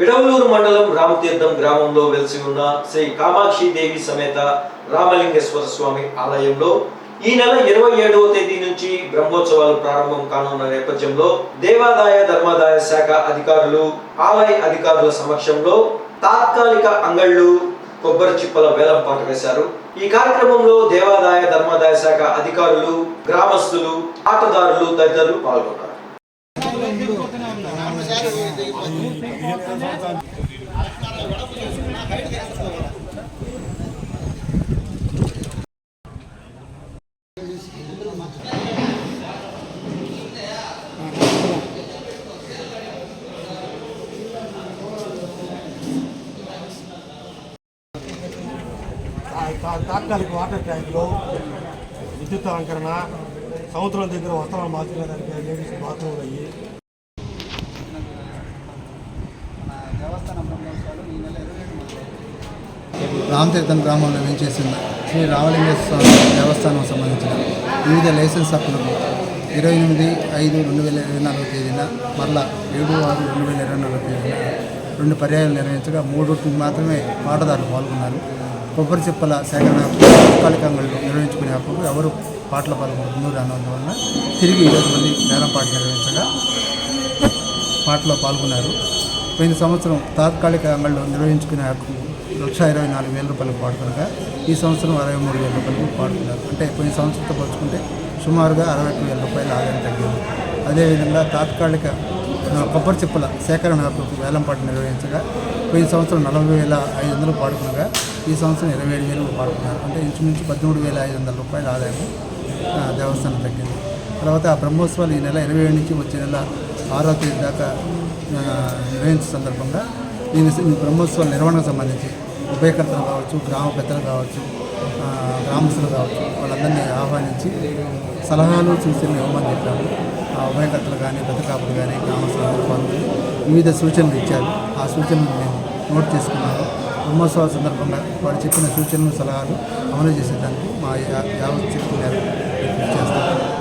విడవలూరు మండలం రామతీర్థం గ్రామంలో వెలిసి ఉన్న శ్రీ కామాక్షి దేవి సమేత రామలింగేశ్వర స్వామి ఆలయంలో ఈ నెల ఇరవై ఏడవ తేదీ నుంచి బ్రహ్మోత్సవాలు ప్రారంభం కానున్న నేపథ్యంలో దేవాదాయ ధర్మాదాయ శాఖ అధికారులు ఆలయ అధికారుల సమక్షంలో తాత్కాలిక అంగళ్ళు కొబ్బరి చిప్పల వేలం పాట వేశారు. ఈ కార్యక్రమంలో దేవాదాయ ధర్మాదాయ శాఖ అధికారులు గ్రామస్తులు ఆటదారులు తదితరులు పాల్గొన్నారు. తాత్కాలిక వాటర్ ట్యాంకులు విద్యుత్ అలంకరణ సముద్రం దగ్గర వస్త్రాలు మార్చుకోవడానికి లేడీస్ బాత్రూమ్లు అయ్యి రామతీర్థం గ్రామంలో వేయించేసిన శ్రీ రామలింగేశ్వర స్వామి దేవస్థానం సంబంధించిన వివిధ లైసెన్స్ హక్కులకు ఇరవై ఎనిమిది ఐదు రెండు వేల ఇరవై నాలుగు తేదీన మరలా ఏడు ఆరు రెండు వేల ఇరవై నాలుగు తేదీన రెండు పర్యాయాలు నిర్వహించగా మూడు మాత్రమే పాటదారులు పాల్గొన్నారు. కొబ్బరి చిప్పల సేకరణ తాత్కాలిక నిర్వహించుకునే హక్కుకు ఎవరు పాటల పాల్గొంటున్నారు రానందువలన తిరిగి ఈరోజు మళ్ళీ నేరం పాట నిర్వహించగా పాటలో పాల్గొన్నారు. పోయిన సంవత్సరం తాత్కాలిక అంగళ్ళు నిర్వహించుకునే హక్కు లక్ష ఇరవై నాలుగు వేల రూపాయలకు పాడుతుండగా ఈ సంవత్సరం అరవై మూడు వేల రూపాయలకు పాడుతున్నారు అంటే పోయిన సంవత్సరంతో పోల్చుకుంటే సుమారుగా అరవై ఒక్క వేల రూపాయల ఆదాయం తగ్గింది. అదేవిధంగా తాత్కాలిక కొబ్బరి చిప్పల సేకరణ హక్కుకు వేలంపాటు నిర్వహించగా పోయిన సంవత్సరం నలభై వేల ఐదు వందలు పాడుకునగా ఈ సంవత్సరం ఇరవై ఏడు వేలు పాడుతున్నారు అంటే ఇంచుమించు పదమూడు వేల ఐదు వందల రూపాయల ఆదాయం దేవస్థానం తగ్గింది. తర్వాత ఆ బ్రహ్మోత్సవాలు ఈ నెల ఇరవై ఏడు నుంచి వచ్చే నెల ఆరో తేదీ దాకా నిర్వహించే సందర్భంగా నేను ఈ బ్రహ్మోత్సవాల నిర్వహణకు సంబంధించి ఉభయకర్తలు కావచ్చు గ్రామ పెద్దలు కావచ్చు గ్రామస్తులు కావచ్చు వాళ్ళందరినీ ఆహ్వానించి సలహాలు సూచనలు ఇవ్వమని చెప్పాము ఆ ఉభయకర్తలు కానీ పెద్ద కాపులు కానీ గ్రామస్తులు పాల్గొని వివిధ సూచనలు ఇచ్చారు. ఆ సూచనలు మేము నోట్ చేసుకున్నాము. బ్రహ్మోత్సవాల సందర్భంగా వారు చెప్పిన సూచనలు సలహాలు అమలు చేసేదానికి మా యా- యావత్ శక్తి మేరకు చేస్తాం